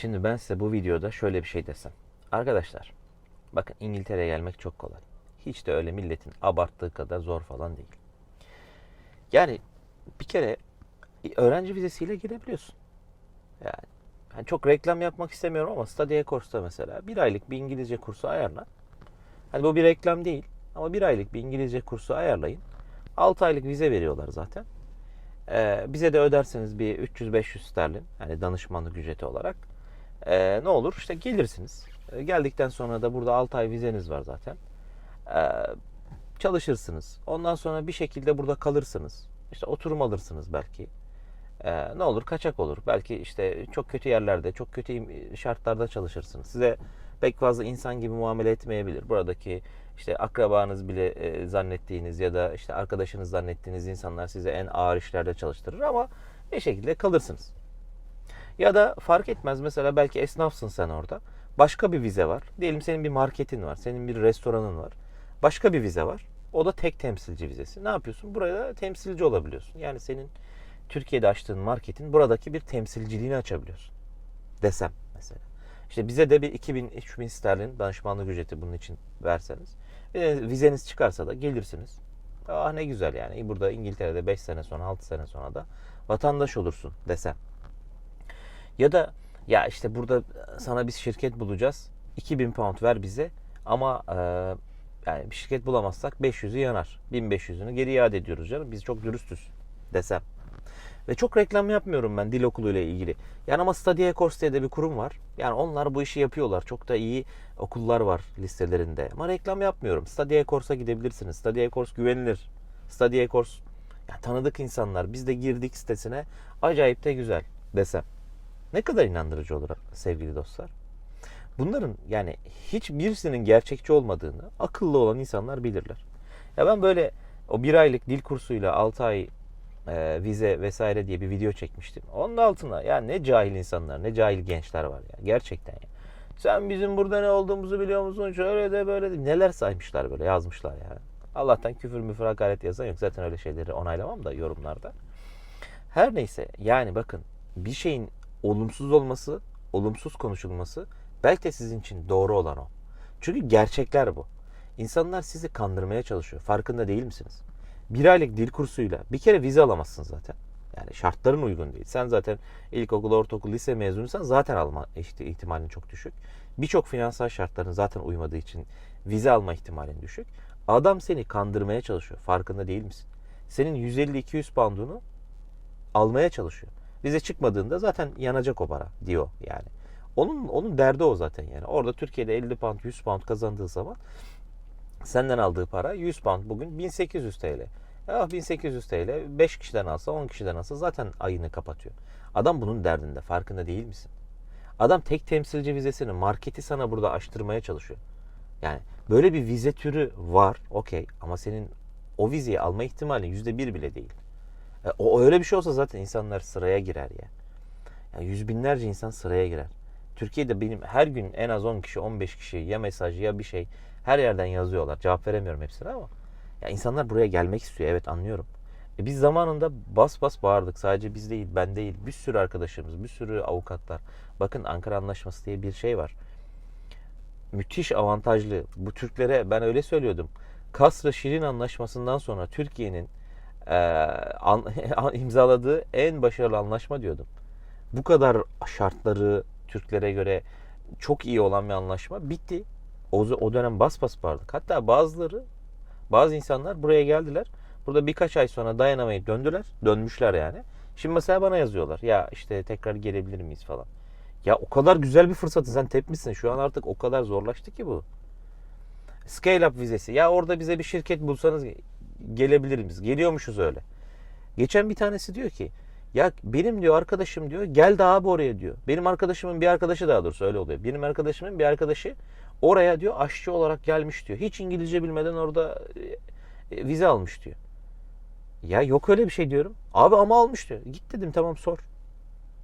Şimdi ben size bu videoda şöyle bir şey desem. Arkadaşlar bakın İngiltere'ye gelmek çok kolay. Hiç de öyle milletin abarttığı kadar zor falan değil. Yani bir kere öğrenci vizesiyle girebiliyorsun. Yani ben çok reklam yapmak istemiyorum ama Stadia Cours'ta mesela bir aylık bir İngilizce kursu ayarla. Hani bu bir reklam değil ama bir aylık bir İngilizce kursu ayarlayın. 6 aylık vize veriyorlar zaten. Ee, bize de öderseniz bir 300-500 sterlin yani danışmanlık ücreti olarak ee, ne olur işte gelirsiniz. Ee, geldikten sonra da burada 6 ay vizeniz var zaten. Ee, çalışırsınız. Ondan sonra bir şekilde burada kalırsınız. İşte oturum alırsınız belki. Ee, ne olur kaçak olur. Belki işte çok kötü yerlerde, çok kötü şartlarda çalışırsınız. Size pek fazla insan gibi muamele etmeyebilir. Buradaki işte akrabanız bile e, zannettiğiniz ya da işte arkadaşınız zannettiğiniz insanlar size en ağır işlerde çalıştırır ama bir şekilde kalırsınız. Ya da fark etmez mesela belki esnafsın sen orada. Başka bir vize var. Diyelim senin bir marketin var. Senin bir restoranın var. Başka bir vize var. O da tek temsilci vizesi. Ne yapıyorsun? Burada temsilci olabiliyorsun. Yani senin Türkiye'de açtığın marketin buradaki bir temsilciliğini açabiliyorsun. Desem mesela. İşte bize de bir 2000-3000 sterlin danışmanlık ücreti bunun için verseniz. ve vizeniz çıkarsa da gelirsiniz. Ah ne güzel yani. Burada İngiltere'de 5 sene sonra 6 sene sonra da vatandaş olursun desem. Ya da ya işte burada sana bir şirket bulacağız. 2000 pound ver bize ama e, yani bir şirket bulamazsak 500'ü yanar. 1500'ünü geri iade ediyoruz canım. Biz çok dürüstüz desem. Ve çok reklam yapmıyorum ben dil okulu ile ilgili. Yani ama Stadia Course diye de bir kurum var. Yani onlar bu işi yapıyorlar. Çok da iyi okullar var listelerinde. Ama reklam yapmıyorum. Stadia Course'a gidebilirsiniz. Stadia Course güvenilir. Stadia Course ya tanıdık insanlar. Biz de girdik sitesine. Acayip de güzel desem. Ne kadar inandırıcı olur sevgili dostlar. Bunların yani hiçbirisinin gerçekçi olmadığını akıllı olan insanlar bilirler. Ya ben böyle o bir aylık dil kursuyla 6 ay e, vize vesaire diye bir video çekmiştim. Onun altına ya ne cahil insanlar ne cahil gençler var ya gerçekten ya. Sen bizim burada ne olduğumuzu biliyor musun? Şöyle de böyle de neler saymışlar böyle yazmışlar ya. Allah'tan küfür müfür hakaret yazan yok. Zaten öyle şeyleri onaylamam da yorumlarda. Her neyse yani bakın bir şeyin olumsuz olması, olumsuz konuşulması belki de sizin için doğru olan o. Çünkü gerçekler bu. İnsanlar sizi kandırmaya çalışıyor. Farkında değil misiniz? Bir aylık dil kursuyla bir kere vize alamazsın zaten. Yani şartların uygun değil. Sen zaten ilkokul, ortaokul, lise mezunuysan zaten alma ihti- ihtimalin çok düşük. Birçok finansal şartların zaten uymadığı için vize alma ihtimalin düşük. Adam seni kandırmaya çalışıyor. Farkında değil misin? Senin 150-200 poundunu almaya çalışıyor. Vize çıkmadığında zaten yanacak o para diyor yani. Onun onun derdi o zaten yani. Orada Türkiye'de 50 pound 100 pound kazandığı zaman senden aldığı para 100 pound bugün 1800 TL. Ya 1800 TL 5 kişiden alsa 10 kişiden alsa zaten ayını kapatıyor. Adam bunun derdinde farkında değil misin? Adam tek temsilci vizesini marketi sana burada açtırmaya çalışıyor. Yani böyle bir vize türü var okey ama senin o vizeyi alma ihtimali yüzde bir bile değil. E, o öyle bir şey olsa zaten insanlar sıraya girer ya. Yani yüz binlerce insan sıraya girer. Türkiye'de benim her gün en az 10 kişi 15 kişi ya mesaj ya bir şey her yerden yazıyorlar. Cevap veremiyorum hepsine ama. Ya insanlar buraya gelmek istiyor evet anlıyorum. E biz zamanında bas bas bağırdık. Sadece biz değil ben değil bir sürü arkadaşımız bir sürü avukatlar. Bakın Ankara Anlaşması diye bir şey var. Müthiş avantajlı. Bu Türklere ben öyle söylüyordum. Kasra Şirin Anlaşması'ndan sonra Türkiye'nin e, an- imzaladığı en başarılı anlaşma diyordum. Bu kadar şartları Türklere göre çok iyi olan bir anlaşma bitti. O, o dönem bas bas bağırdık. Hatta bazıları bazı insanlar buraya geldiler. Burada birkaç ay sonra dayanamayıp döndüler. Dönmüşler yani. Şimdi mesela bana yazıyorlar. Ya işte tekrar gelebilir miyiz falan. Ya o kadar güzel bir fırsatı sen tepmişsin. Şu an artık o kadar zorlaştı ki bu. Scale up vizesi. Ya orada bize bir şirket bulsanız gelebilir miyiz? Geliyormuşuz öyle. Geçen bir tanesi diyor ki ya benim diyor arkadaşım diyor gel de abi oraya diyor. Benim arkadaşımın bir arkadaşı daha doğrusu öyle oluyor. Benim arkadaşımın bir arkadaşı oraya diyor aşçı olarak gelmiş diyor. Hiç İngilizce bilmeden orada e, e, vize almış diyor. Ya yok öyle bir şey diyorum. Abi ama almış diyor. Git dedim tamam sor.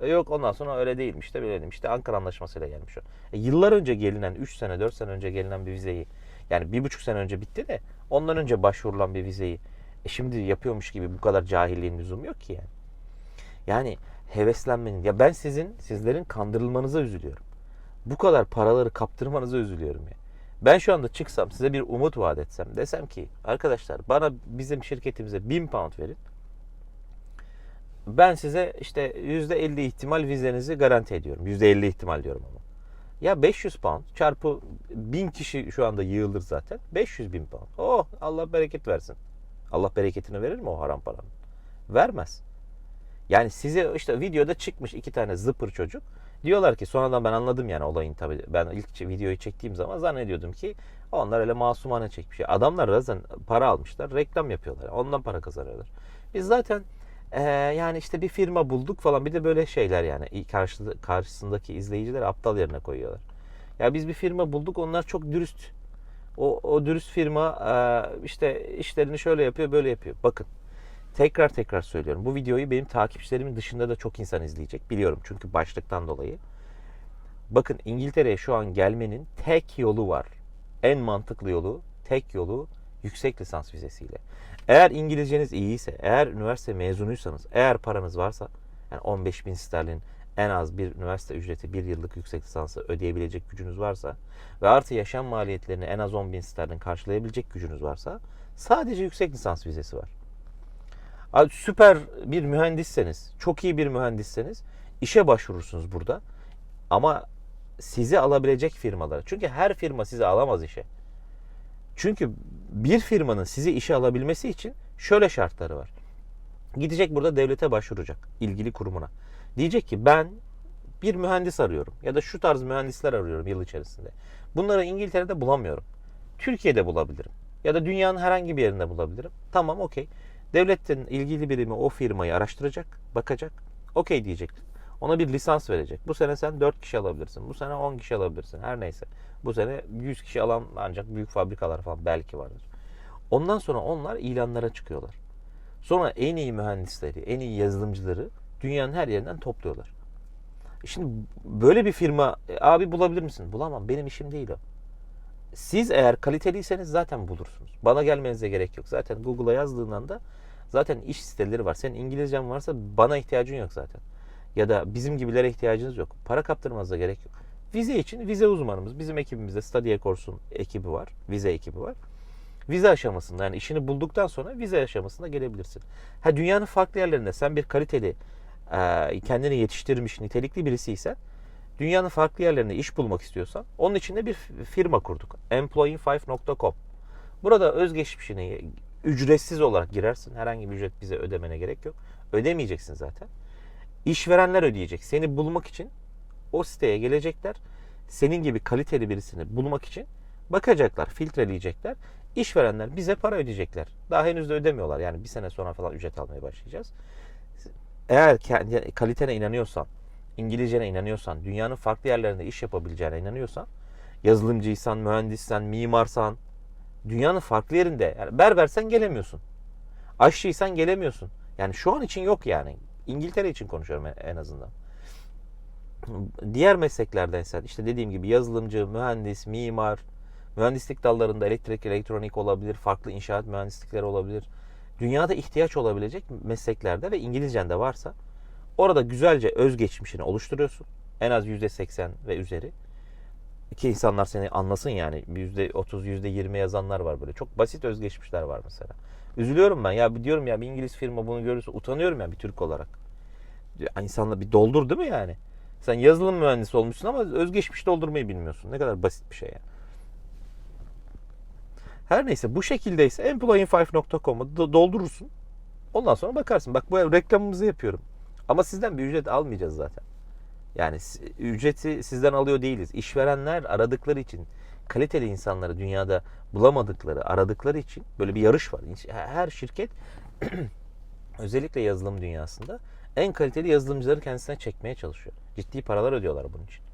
E yok ondan sonra öyle değilmiş de bilelim. İşte Ankara Anlaşması'yla gelmiş o. E yıllar önce gelinen 3 sene 4 sene önce gelinen bir vizeyi yani bir buçuk sene önce bitti de ondan önce başvurulan bir vizeyi e şimdi yapıyormuş gibi bu kadar cahilliğin lüzumu yok ki yani. Yani heveslenmenin ya ben sizin sizlerin kandırılmanıza üzülüyorum. Bu kadar paraları kaptırmanıza üzülüyorum ya. Ben şu anda çıksam size bir umut vaat etsem desem ki arkadaşlar bana bizim şirketimize 1000 pound verin. Ben size işte %50 ihtimal vizenizi garanti ediyorum. %50 ihtimal diyorum ama. Ya 500 pound çarpı 1000 kişi şu anda yığılır zaten. 500 bin pound. Oh Allah bereket versin. Allah bereketini verir mi o haram paranın? Vermez. Yani size işte videoda çıkmış iki tane zıpır çocuk. Diyorlar ki sonradan ben anladım yani olayın tabii. Ben ilk videoyu çektiğim zaman zannediyordum ki onlar öyle masumane çekmiş. Adamlar zaten para almışlar, reklam yapıyorlar. Ondan para kazanıyorlar. Biz zaten eee, yani işte bir firma bulduk falan bir de böyle şeyler yani karşı, karşısındaki izleyicileri aptal yerine koyuyorlar. Ya biz bir firma bulduk onlar çok dürüst. O, o dürüst firma eee, işte işlerini şöyle yapıyor böyle yapıyor. Bakın tekrar tekrar söylüyorum. Bu videoyu benim takipçilerimin dışında da çok insan izleyecek. Biliyorum çünkü başlıktan dolayı. Bakın İngiltere'ye şu an gelmenin tek yolu var. En mantıklı yolu, tek yolu yüksek lisans vizesiyle. Eğer İngilizceniz iyiyse, eğer üniversite mezunuysanız, eğer paranız varsa, yani 15 bin sterlin en az bir üniversite ücreti bir yıllık yüksek lisansı ödeyebilecek gücünüz varsa ve artı yaşam maliyetlerini en az 10 bin sterlin karşılayabilecek gücünüz varsa sadece yüksek lisans vizesi var. Abi süper bir mühendisseniz, çok iyi bir mühendisseniz işe başvurursunuz burada. Ama sizi alabilecek firmalara. Çünkü her firma sizi alamaz işe. Çünkü bir firmanın sizi işe alabilmesi için şöyle şartları var. Gidecek burada devlete başvuracak ilgili kurumuna. Diyecek ki ben bir mühendis arıyorum ya da şu tarz mühendisler arıyorum yıl içerisinde. Bunları İngiltere'de bulamıyorum. Türkiye'de bulabilirim. Ya da dünyanın herhangi bir yerinde bulabilirim. Tamam okey. Devletin ilgili birimi o firmayı araştıracak, bakacak. Okey diyecek. Ona bir lisans verecek. Bu sene sen 4 kişi alabilirsin. Bu sene 10 kişi alabilirsin. Her neyse. Bu sene 100 kişi alan ancak büyük fabrikalar falan belki vardır. Ondan sonra onlar ilanlara çıkıyorlar. Sonra en iyi mühendisleri, en iyi yazılımcıları dünyanın her yerinden topluyorlar. Şimdi böyle bir firma "E, abi bulabilir misin? Bulamam. Benim işim değil o. Siz eğer kaliteliyseniz zaten bulursunuz. Bana gelmenize gerek yok. Zaten Google'a yazdığın anda zaten iş siteleri var. Senin İngilizcen varsa bana ihtiyacın yok zaten. Ya da bizim gibilere ihtiyacınız yok. Para kaptırmanıza gerek yok. Vize için vize uzmanımız. Bizim ekibimizde Stadia Course'un ekibi var. Vize ekibi var. Vize aşamasında yani işini bulduktan sonra vize aşamasında gelebilirsin. Ha dünyanın farklı yerlerinde sen bir kaliteli e, kendini yetiştirmiş nitelikli birisiysen dünyanın farklı yerlerinde iş bulmak istiyorsan onun için de bir firma kurduk. Employing5.com. Burada özgeçmişini ücretsiz olarak girersin. Herhangi bir ücret bize ödemene gerek yok. Ödemeyeceksin zaten. İşverenler ödeyecek. Seni bulmak için o siteye gelecekler. Senin gibi kaliteli birisini bulmak için bakacaklar, filtreleyecekler. İşverenler bize para ödeyecekler. Daha henüz de ödemiyorlar. Yani bir sene sonra falan ücret almaya başlayacağız. Eğer kendi kalitene inanıyorsan, İngilizcene inanıyorsan, dünyanın farklı yerlerinde iş yapabileceğine inanıyorsan, yazılımcıysan, mühendissen, mimarsan, dünyanın farklı yerinde, yani berbersen gelemiyorsun. Aşçıysan gelemiyorsun. Yani şu an için yok yani. İngiltere için konuşuyorum en azından. Diğer mesleklerdensen işte dediğim gibi yazılımcı, mühendis, mimar, mühendislik dallarında elektrik, elektronik olabilir, farklı inşaat mühendislikleri olabilir. Dünyada ihtiyaç olabilecek mesleklerde ve İngilizcen de varsa orada güzelce özgeçmişini oluşturuyorsun. En az %80 ve üzeri. Ki insanlar seni anlasın yani. %30, %20 yazanlar var böyle. Çok basit özgeçmişler var mesela. Üzülüyorum ben. Ya diyorum ya bir İngiliz firma bunu görürse utanıyorum ya bir Türk olarak. İnsanla bir doldur değil mi yani? Sen yazılım mühendisi olmuşsun ama özgeçmiş doldurmayı bilmiyorsun. Ne kadar basit bir şey ya. Her neyse bu şekildeyse employing5.com'u doldurursun. Ondan sonra bakarsın. Bak bu reklamımızı yapıyorum. Ama sizden bir ücret almayacağız zaten. Yani ücreti sizden alıyor değiliz. İşverenler aradıkları için kaliteli insanları dünyada bulamadıkları, aradıkları için böyle bir yarış var. Her şirket özellikle yazılım dünyasında en kaliteli yazılımcıları kendisine çekmeye çalışıyor. Ciddi paralar ödüyorlar bunun için.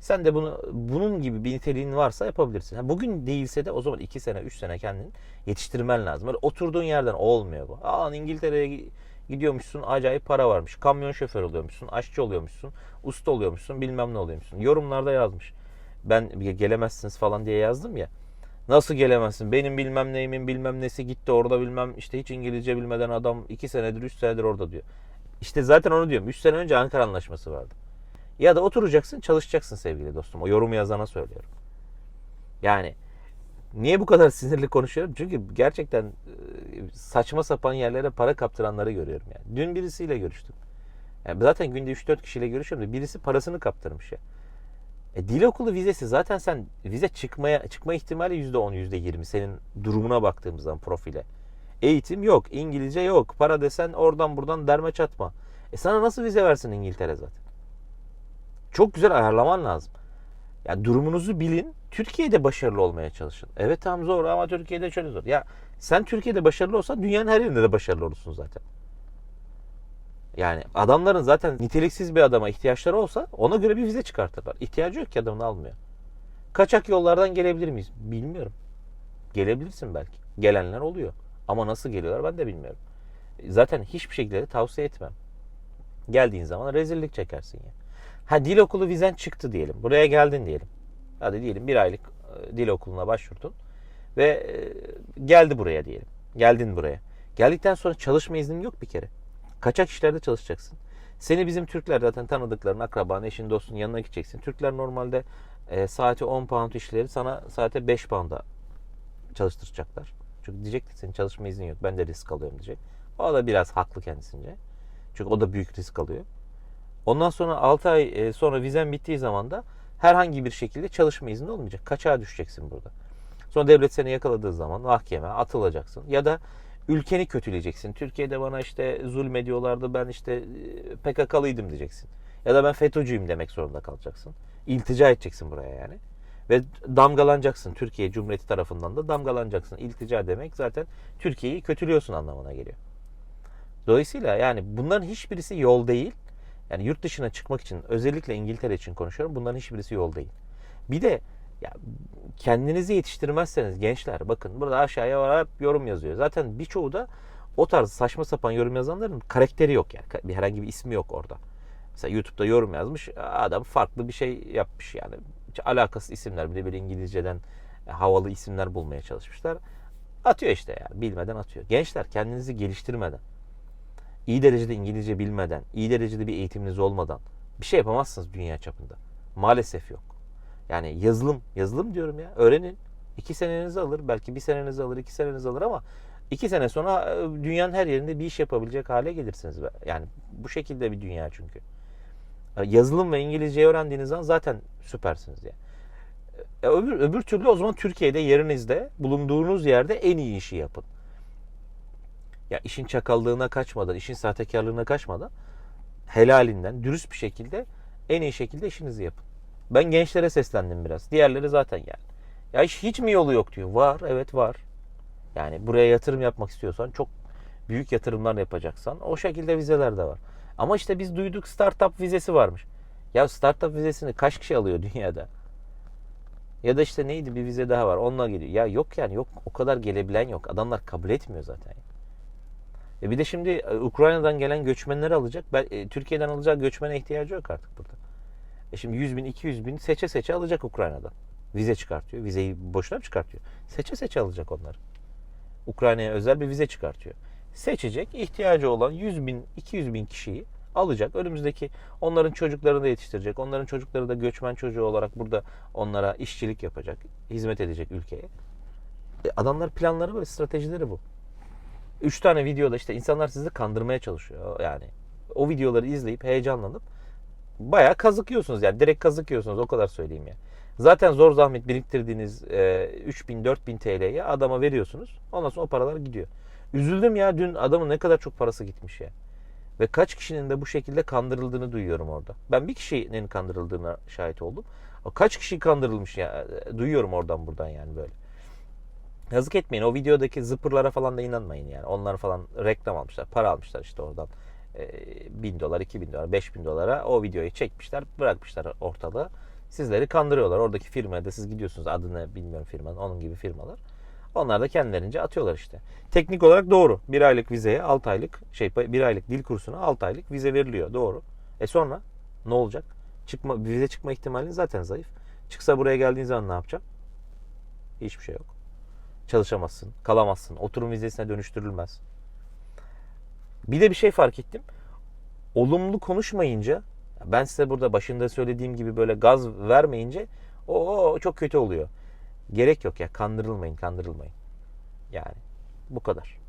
Sen de bunu bunun gibi bir niteliğin varsa yapabilirsin. bugün değilse de o zaman 2 sene, 3 sene kendini yetiştirmen lazım. Böyle oturduğun yerden olmuyor bu. Aa İngiltere'ye gidiyormuşsun acayip para varmış. Kamyon şoförü oluyormuşsun, aşçı oluyormuşsun, usta oluyormuşsun, bilmem ne oluyormuşsun. Yorumlarda yazmış. Ben gelemezsiniz falan diye yazdım ya. Nasıl gelemezsin? Benim bilmem neyimin bilmem nesi gitti orada bilmem işte hiç İngilizce bilmeden adam 2 senedir 3 senedir orada diyor. İşte zaten onu diyorum. 3 sene önce Ankara Anlaşması vardı. Ya da oturacaksın çalışacaksın sevgili dostum. O yorumu yazana söylüyorum. Yani niye bu kadar sinirli konuşuyorum? Çünkü gerçekten e, saçma sapan yerlere para kaptıranları görüyorum yani. Dün birisiyle görüştüm. Yani zaten günde 3-4 kişiyle görüşüyorum da birisi parasını kaptırmış ya. E, dil okulu vizesi zaten sen vize çıkmaya çıkma ihtimali %10 %20 senin durumuna baktığımız zaman profile. Eğitim yok, İngilizce yok. Para desen oradan buradan derme çatma. E sana nasıl vize versin İngiltere zaten? Çok güzel ayarlaman lazım. Ya durumunuzu bilin. Türkiye'de başarılı olmaya çalışın. Evet tamam zor ama Türkiye'de şöyle zor. Ya sen Türkiye'de başarılı olsan dünyanın her yerinde de başarılı olursun zaten. Yani adamların zaten niteliksiz bir adama ihtiyaçları olsa ona göre bir vize çıkartırlar. İhtiyacı yok ki adamını almıyor. Kaçak yollardan gelebilir miyiz? Bilmiyorum. Gelebilirsin belki. Gelenler oluyor. Ama nasıl geliyorlar ben de bilmiyorum. Zaten hiçbir şekilde de tavsiye etmem. Geldiğin zaman rezillik çekersin ya. Ha dil okulu vizen çıktı diyelim. Buraya geldin diyelim. Hadi diyelim bir aylık e, dil okuluna başvurdun. Ve e, geldi buraya diyelim. Geldin buraya. Geldikten sonra çalışma iznin yok bir kere. Kaçak işlerde çalışacaksın. Seni bizim Türkler zaten tanıdıkların, akraban, eşin, dostun yanına gideceksin. Türkler normalde e, saati 10 pound işleri sana saate 5 pound'a çalıştıracaklar. Çünkü diyecek ki senin çalışma iznin yok. Ben de risk alıyorum diyecek. O da biraz haklı kendisince. Çünkü o da büyük risk alıyor. Ondan sonra 6 ay e, sonra vizen bittiği zaman da herhangi bir şekilde çalışma izni olmayacak. Kaçağa düşeceksin burada. Sonra devlet seni yakaladığı zaman mahkeme atılacaksın. Ya da ülkeni kötüleyeceksin. Türkiye'de bana işte zulmediyorlardı ben işte e, PKK'lıydım diyeceksin. Ya da ben FETÖ'cüyüm demek zorunda kalacaksın. İltica edeceksin buraya yani. Ve damgalanacaksın. Türkiye Cumhuriyeti tarafından da damgalanacaksın. İltica demek zaten Türkiye'yi kötülüyorsun anlamına geliyor. Dolayısıyla yani bunların hiçbirisi yol değil. Yani yurt dışına çıkmak için özellikle İngiltere için konuşuyorum. Bunların hiçbirisi yol değil. Bir de ya kendinizi yetiştirmezseniz gençler bakın burada aşağıya var yorum yazıyor. Zaten birçoğu da o tarz saçma sapan yorum yazanların karakteri yok yani. Bir herhangi bir ismi yok orada. Mesela YouTube'da yorum yazmış. Adam farklı bir şey yapmış yani. Hiç alakasız isimler. Bir de böyle İngilizceden havalı isimler bulmaya çalışmışlar. Atıyor işte yani. Bilmeden atıyor. Gençler kendinizi geliştirmeden, iyi derecede İngilizce bilmeden, iyi derecede bir eğitiminiz olmadan bir şey yapamazsınız dünya çapında. Maalesef yok. Yani yazılım, yazılım diyorum ya. Öğrenin. İki senenizi alır. Belki bir senenizi alır, iki senenizi alır ama iki sene sonra e, dünyanın her yerinde bir iş yapabilecek hale gelirsiniz. Yani bu şekilde bir dünya çünkü. E, Yazılım ve İngilizce öğrendiğiniz zaman zaten süpersiniz ya. E, öbür, öbür türlü o zaman Türkiye'de yerinizde, bulunduğunuz yerde en iyi işi yapın. Ya işin çakallığına kaçmadan, işin sahtekarlığına kaçmadan helalinden, dürüst bir şekilde en iyi şekilde işinizi yapın. Ben gençlere seslendim biraz. Diğerleri zaten yani. Ya hiç, hiç mi yolu yok diyor. Var, evet var. Yani buraya yatırım yapmak istiyorsan çok büyük yatırımlar yapacaksan o şekilde vizeler de var. Ama işte biz duyduk startup vizesi varmış. Ya startup vizesini kaç kişi alıyor dünyada? Ya da işte neydi bir vize daha var onunla geliyor. Ya yok yani yok o kadar gelebilen yok. Adamlar kabul etmiyor zaten. E bir de şimdi e, Ukrayna'dan gelen göçmenleri alacak. Ben, e, Türkiye'den alacağı göçmene ihtiyacı yok artık burada. E şimdi 100 bin 200 bin seçe seçe alacak Ukrayna'dan. Vize çıkartıyor. Vizeyi boşuna mı çıkartıyor? Seçe seçe alacak onları. Ukrayna'ya özel bir vize çıkartıyor. Seçecek ihtiyacı olan 100 bin 200 bin kişiyi alacak. Önümüzdeki onların çocuklarını da yetiştirecek. Onların çocukları da göçmen çocuğu olarak burada onlara işçilik yapacak. Hizmet edecek ülkeye. E adamlar planları böyle stratejileri bu. Üç tane videoda işte insanlar sizi kandırmaya çalışıyor. Yani o videoları izleyip heyecanlanıp bayağı kazıkıyorsunuz yani direkt kazıkıyorsunuz o kadar söyleyeyim ya. Zaten zor zahmet biriktirdiğiniz e, 3000 4000 TL'yi adama veriyorsunuz. Ondan sonra o paralar gidiyor. Üzüldüm ya dün adamın ne kadar çok parası gitmiş ya. Ve kaç kişinin de bu şekilde kandırıldığını duyuyorum orada. Ben bir kişinin kandırıldığına şahit oldum. Kaç kişi kandırılmış ya duyuyorum oradan buradan yani böyle. Yazık etmeyin o videodaki zıpırlara falan da inanmayın yani. Onlar falan reklam almışlar, para almışlar işte oradan. E, 1000 dolar, 2000 dolar, 5000 dolara o videoyu çekmişler, bırakmışlar ortalığı. Sizleri kandırıyorlar. Oradaki firmaya da siz gidiyorsunuz adını bilmiyorum firmanın, onun gibi firmalar. Onlar da kendilerince atıyorlar işte. Teknik olarak doğru. Bir aylık vizeye 6 aylık şey bir aylık dil kursuna 6 aylık vize veriliyor. Doğru. E sonra ne olacak? Çıkma vize çıkma ihtimalin zaten zayıf. Çıksa buraya geldiğin zaman ne yapacaksın? Hiçbir şey yok. Çalışamazsın, kalamazsın. Oturum vizesine dönüştürülmez. Bir de bir şey fark ettim. olumlu konuşmayınca ben size burada başında söylediğim gibi böyle gaz vermeyince o çok kötü oluyor. Gerek yok ya kandırılmayın kandırılmayın. Yani bu kadar.